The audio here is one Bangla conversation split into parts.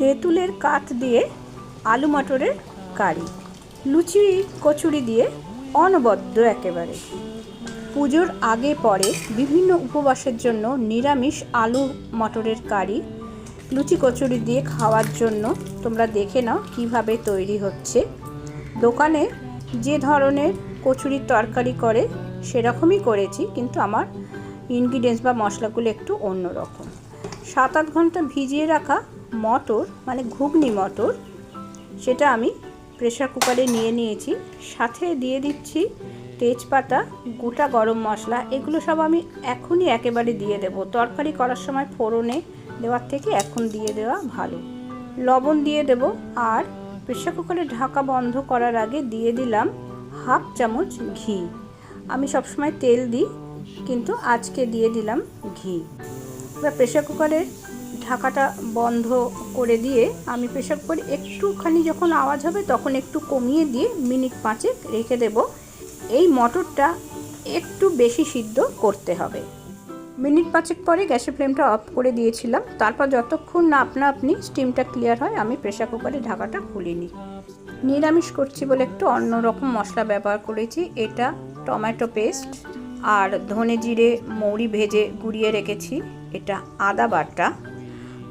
তেঁতুলের কাঠ দিয়ে আলু মটরের কারি, লুচি, কচুরি দিয়ে অনবদ্য একেবারে। পুজোর আগে পরে বিভিন্ন উপবাসের জন্য নিরামিষ আলু মটরের কারি লুচি কচুরি দিয়ে খাওয়ার জন্য তোমরা দেখে নাও কীভাবে তৈরি হচ্ছে। দোকানে যে ধরনের কচুরির তরকারি করে, সেরকমই করেছি, কিন্তু আমার ইনগ্রিডিয়েন্টস বা মশলাগুলো একটু অন্যরকম। সাত আট ঘণ্টা ভিজিয়ে রাখা মটর মানে ঘুগনি মটর, সেটা আমি প্রেশার কুকারে নিয়ে নিয়েছি। সাথে দিয়ে দিচ্ছি তেজপাতা, গোটা গরম মশলা, এগুলো সব আমি এখনই একেবারে দিয়ে দেব। তরকারি করার সময় ফোড়নে দেওয়ার থেকে এখন দিয়ে দেওয়া ভালো। লবণ দিয়ে দেব আর প্রেশার কুকারের ঢাকা বন্ধ করার আগে দিয়ে দিলাম হাফ চামচ ঘি। আমি সবসময় তেল দিই, কিন্তু আজকে দিয়ে দিলাম ঘি। এবার প্রেশার কুকারের ঢাকাটা বন্ধ করে দিয়ে আমি প্রেশার কুকারে একটুখানি যখন আওয়াজ হবে তখন একটু কমিয়ে দিয়ে মিনিট পাঁচেক রেখে দেব। এই মটরটা একটু বেশি সিদ্ধ করতে হবে। মিনিট পাঁচেক পরে গ্যাসের ফ্লেমটা অফ করে দিয়েছিলাম। তারপর যতক্ষণ না আপনা আপনি স্টিমটা ক্লিয়ার হয়, আমি প্রেশার কুকারে ঢাকাটা খুলিনি নিরামিষ করছি বলে একটু অন্যরকম মশলা ব্যবহার করেছি। এটা টমেটো পেস্ট আর ধনে জিরে, মৌরি ভেজে গুঁড়িয়ে রেখেছি। এটা আদা বাটা।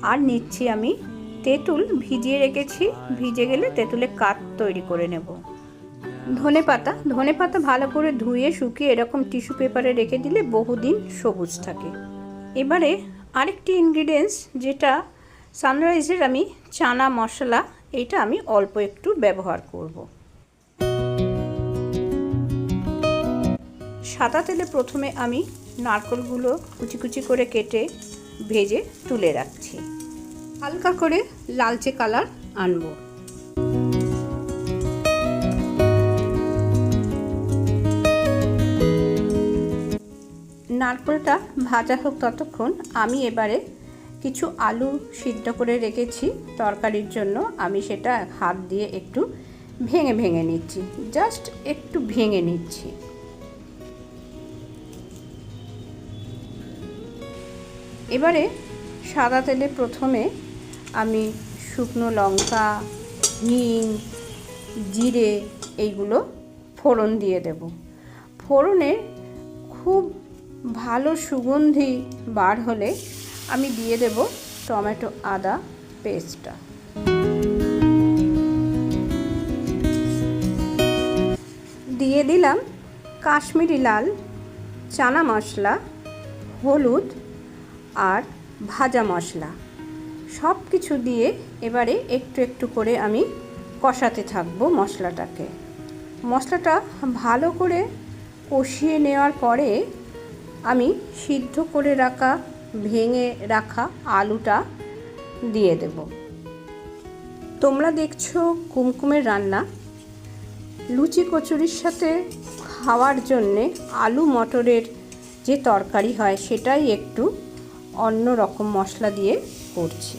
আর নিচ্ছি আমি তেঁতুল ভিজিয়ে রেখেছি। ভিজে গেলে তেঁতুলের কাঠ তৈরি করে নেব। ধনে পাতা। ধনে পাতা ভালো করে ধুয়ে, শুকিয়ে এরকম টিস্যু পেপারে রেখে দিলে বহুদিন সবুজ থাকে। এবারে আরেকটি ইনগ্রিডিয়েন্টস যেটা সানরাইজের আমি চানা মশলা এটা আমি অল্প একটু ব্যবহার করব। সাদা তেলে প্রথমে আমি নারকলগুলো কুচি কুচি করে কেটে ভেজে তুলে রাখছি। হালকা করে লালচে কালার আনব। নারকলটা ভাজা হোক ততক্ষণ আমি এবারে কিছু আলু সিদ্ধ করে রেখেছি তরকারির জন্য। আমি সেটা হাত দিয়ে একটু ভেঙে ভেঙে নিচ্ছি। জাস্ট একটু ভেঙে নিচ্ছি। এবারে সাদা তেলে প্রথমে আমি শুকনো লঙ্কা হিং জিরে এইগুলো ফোড়ন দিয়ে দেব। ফোড়নে খুব ভালো সুগন্ধি বার হলে আমি দিয়ে দেব টমেটো আদা পেস্টটা। দিয়ে দিলাম কাশ্মীরি লাল, চানা মশলা, হলুদ আর ভাজা মশলা। সব কিছু দিয়ে এবারে একটু একটু করে আমি কষাতে থাকব মশলাটাকে। মশলাটা ভালো করে কষিয়ে নেওয়ার পরে আমি সিদ্ধ করে রাখা, ভেঙে রাখা আলুটা দিয়ে দেব। তোমরা দেখছ কুমকুমের রান্না। লুচি কচুরির সাথে খাওয়ার জন্যে আলু মটরের যে তরকারি হয়, সেটাই একটু অন্য রকম মশলা দিয়ে করছি।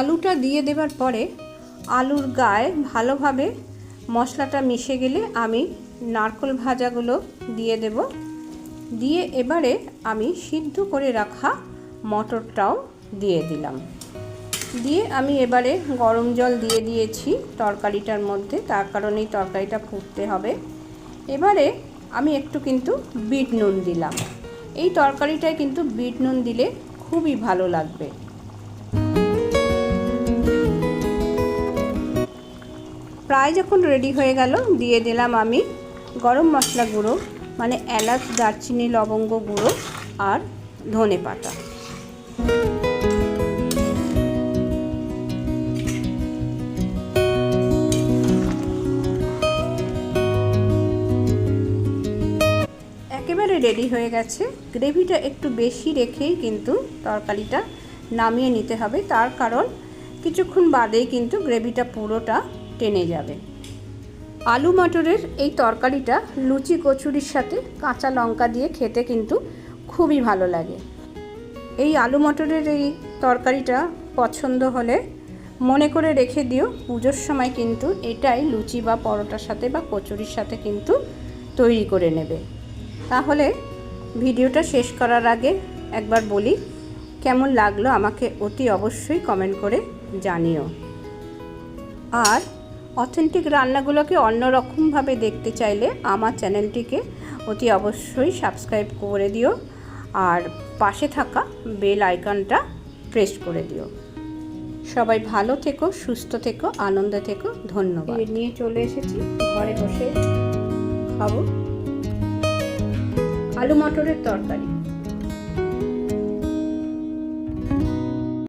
আলুটা দিয়ে দেবার পরে আলুর গায়ে ভালোভাবে মশলাটা মিশে গেলে আমি নারকল ভাজাগুলো দিয়ে দেব। দিয়ে এবারে আমি সিদ্ধ করে রাখা মটরটাও দিয়ে দিলাম। দিয়ে আমি এবারে গরম জল দিয়ে দিয়েছি তরকারিটার মধ্যে, তার কারণেই তরকারিটা ফুটতে হবে। এবারে আমি একটু কিন্তু বিট নুন দিলাম। এই তরকারিটায় কিন্তু বিট নুন দিলে খুবই ভালো লাগবে। প্রায় যখন রেডি হয়ে গেল, দিয়ে দিলাম আমি গরম মশলা গুঁড়ো মানে এলাচ, দারচিনি, লবঙ্গ গুঁড়ো আর ধনে পাতা। একেবারে রেডি হয়ে গেছে। গ্রেভিটা একটু বেশি রেখেই কিন্তু তরকারিটা নামিয়ে নিতে হবে। তার কারণ কিছুক্ষণ বাদেই কিন্তু গ্রেভিটা পুরোটা টেনে যাবে। আলু মটরের এই তরকারিটা লুচি কচুরির সাথে কাঁচা লঙ্কা দিয়ে খেতে কিন্তু খুবই ভালো লাগে। এই আলু মটরের এই তরকারিটা পছন্দ হলে মনে করে রেখে দিও, পুজোর সময় কিন্তু এটাই লুচি বা পরোটার সাথে বা কচুরির সাথে কিন্তু তৈরি করে নেবে। তাহলে ভিডিওটা শেষ করার আগে একবার বলি, কেমন লাগল আমাকে অতি অবশ্যই কমেন্ট করে জানিও। আর অথেন্টিক রান্নাগুলোকে অন্যরকমভাবে দেখতে চাইলে আমার চ্যানেলটিকে অতি অবশ্যই সাবস্ক্রাইব করে দিও আর পাশে থাকা বেল আইকনটা প্রেস করে দিও। সবাই ভালো থেকো, সুস্থ থেকো, আনন্দে থেকো, ধন্যবাদ। নিয়ে চলে এসেছি, ঘরে বসে খাব। আলু মটরের তরকারি।